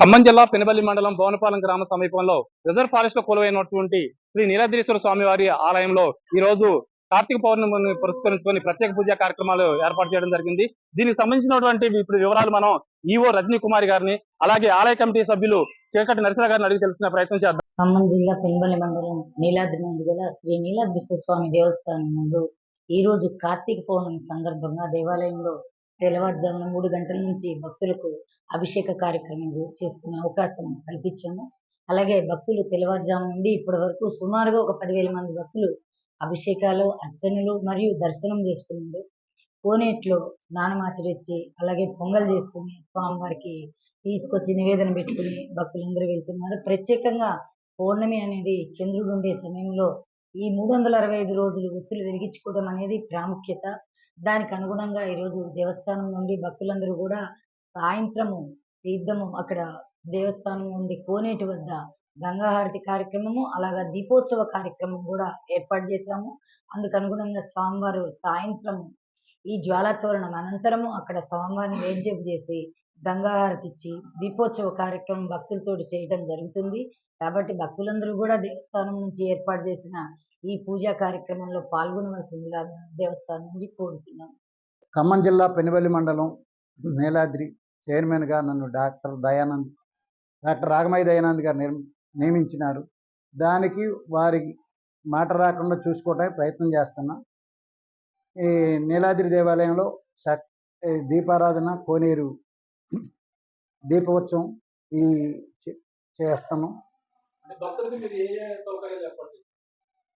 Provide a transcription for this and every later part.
ఖమ్మం జిల్లా పెనబల్లి మండలం భవనపాలెం గ్రామ సమీపంలో రిజర్వ్ ఫారెస్ట్లో కొలువైనటువంటి శ్రీ నీలాద్రీశ్వర స్వామి వారి ఆలయంలో ఈ రోజు కార్తీక పౌర్ణమిని పురస్కరించుకొని ప్రత్యేక పూజా కార్యక్రమాలు ఏర్పాటు చేయడం జరిగింది. దీనికి సంబంధించినటువంటి ఇప్పుడు వివరాలు మనం ఈవో రజనీ కుమారి గారిని అలాగే ఆలయ కమిటీ సభ్యులు చీకటి నరసరావు గారిని అడిగి తెలుసుకునే ప్రయత్నం చేద్దాం. ఖమ్మం జిల్లా పెనబల్లి మండలం నీలాద్రి నందు గల శ్రీ నీలాద్రీశ్వర స్వామి దేవస్థానం నందు ఈ రోజు కార్తీక పౌర్ణమి సందర్భంగా దేవాలయంలో తెల్లవారుజామున మూడు గంటల నుంచి భక్తులకు అభిషేక కార్యక్రమం చేసుకునే అవకాశం కల్పించాము. అలాగే భక్తులు తెల్లవారుజాము నుండి ఇప్పటి వరకు సుమారుగా ఒక పదివేల మంది భక్తులు అభిషేకాలు అర్చనలు మరియు దర్శనం చేసుకున్నారు. కోనేట్లో స్నానమాచరించి అలాగే పొంగల్ చేసుకుని స్వామివారికి తీసుకొచ్చి నివేదన పెట్టుకుని భక్తులందరూ వెళ్తున్నారు. ప్రత్యేకంగా పౌర్ణమి అనేది చంద్రుడు ఉండే సమయంలో ఈ మూడు వందల అరవై ఐదు రోజులు ఒత్తులు వెలిగించుకోవడం అనేది ప్రాముఖ్యత. దానికి అనుగుణంగా ఈరోజు దేవస్థానం నుండి భక్తులందరూ కూడా సాయంత్రము తీర్థము అక్కడ దేవస్థానం నుండి కోనేటి వద్ద గంగాహారతి కార్యక్రమము అలాగా దీపోత్సవ కార్యక్రమం కూడా ఏర్పాటు చేశాము. అందుకు అనుగుణంగా స్వామివారు సాయంత్రం ఈ జ్వాలతోరణం అనంతరము అక్కడ స్వామివారిని వేద్యం చేసి గంగాహారతి దీపోత్సవ కార్యక్రమం భక్తులతోటి చేయడం జరుగుతుంది. కాబట్టి భక్తులందరూ కూడా దేవస్థానం నుంచి ఏర్పాటు చేసిన ఈ పూజా కార్యక్రమంలో పాల్గొనవలసిందిగా దేవస్థానం నుంచి కోరుతున్నాను. ఖమ్మం జిల్లా పెనుబల్లి మండలం నీలాద్రి చైర్మన్గా నన్ను డాక్టర్ దయానంద్ డాక్టర్ రాగమయ్య దయానంద్ గారు నియమించినారు. దానికి వారి మాట రాకుండా చూసుకోవడానికి ప్రయత్నం చేస్తున్నా. ఈ నీలాద్రి దేవాలయంలో సత్ దీపారాధన కోనేరు దీపోత్సవం ఈ చేస్తాము.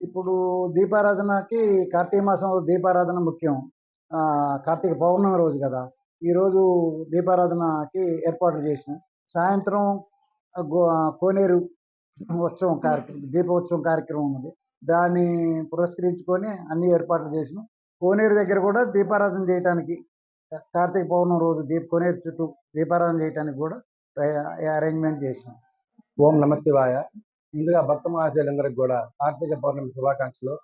ఇప్పుడు దీపారాధనకి కార్తీక మాసంలో దీపారాధన ముఖ్యం. కార్తీక పౌర్ణమి రోజు కదా. ఈరోజు దీపారాధనకి ఏర్పాట్లు చేసిన. సాయంత్రం కోనేరు ఉత్సవం కార్యక్రమం దీపోత్సవం కార్యక్రమం ఉంది దాన్ని పురస్కరించుకొని అన్ని ఏర్పాట్లు చేసిన. కోనేరు దగ్గర కూడా దీపారాధన చేయడానికి కార్తీక పౌర్ణమి రోజు దీప చుట్టూ దీపారాధన చేయడానికి కూడా అరేంజ్మెంట్ చేసినాం ఓం నమ శివాయ. ముందుగా భక్త మహాశయులందరికీ కూడా కార్తీక పౌర్ణమి శుభాకాంక్షలు.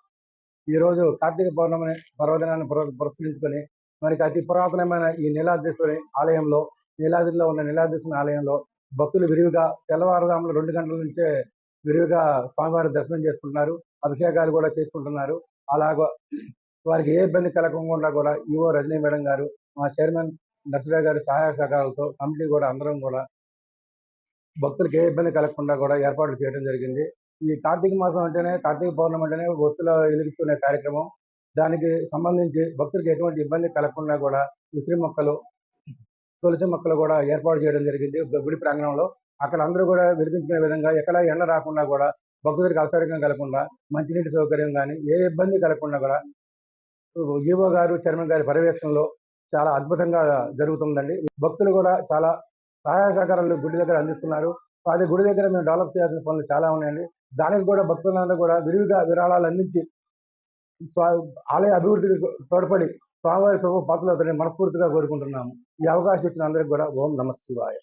ఈ రోజు కార్తీక పౌర్ణమి పర్వదినాన్ని పురస్కరించుకొని మనకి అతి పురాతనమైన ఈ నీలాద్రీశ్వరి ఆలయంలో నీలాద్రిలో ఉన్న నీలాద్రీశ్వరి ఆలయంలో భక్తులు విరివిగా తెల్లవారుజామున రెండు గంటల నుంచే విరివిగా స్వామివారి దర్శనం చేసుకుంటున్నారు. అభిషేకాలు కూడా చేసుకుంటున్నారు. అలాగ వారికి ఏ ఇబ్బంది కలగకుండా కూడా ఈవో రజనీ మేడం గారు మా చైర్మన్ నర్సరావు గారి సహాయ సహకారాలతో కమిటీ కూడా అందరం కూడా భక్తులకు ఏ ఇబ్బంది కలగకుండా కూడా ఏర్పాట్లు చేయడం జరిగింది. ఈ కార్తీక మాసం అంటేనే కార్తీక పౌర్ణమి అంటేనే భక్తుల వెలిగించుకునే కార్యక్రమం. దానికి సంబంధించి భక్తులకు ఎటువంటి ఇబ్బంది కలగకుండా కూడా ఉసిరి మొక్కలు తులసి మొక్కలు కూడా ఏర్పాటు చేయడం జరిగింది. గుడి ప్రాంగణంలో అక్కడ అందరూ కూడా వెలిగించుకునే విధంగా ఎక్కడ ఎండ రాకుండా కూడా భక్తులకు అసౌకర్యం కలగకుండా మంచినీటి సౌకర్యం కానీ ఏ ఇబ్బంది కలగకుండా కూడా ఈవో గారు చైర్మన్ గారి పర్యవేక్షణలో చాలా అద్భుతంగా జరుగుతుందండి. భక్తులు కూడా చాలా సహాయ సహకారాలు గుడి దగ్గర అందిస్తున్నారు. అది గుడి దగ్గర మేము డెవలప్ చేయాల్సిన పనులు చాలా ఉన్నాయండి. దానికి కూడా భక్తులందరూ కూడా విరివిగా విరాళాలు అందించి స్వా ఆలయ అభివృద్ధికి తోడ్పడి స్వామివారి ప్రభు పాత్రలు మనస్ఫూర్తిగా కోరుకుంటున్నాము. ఈ అవకాశం ఇచ్చిన అందరికి కూడా ఓం నమ శివాయ.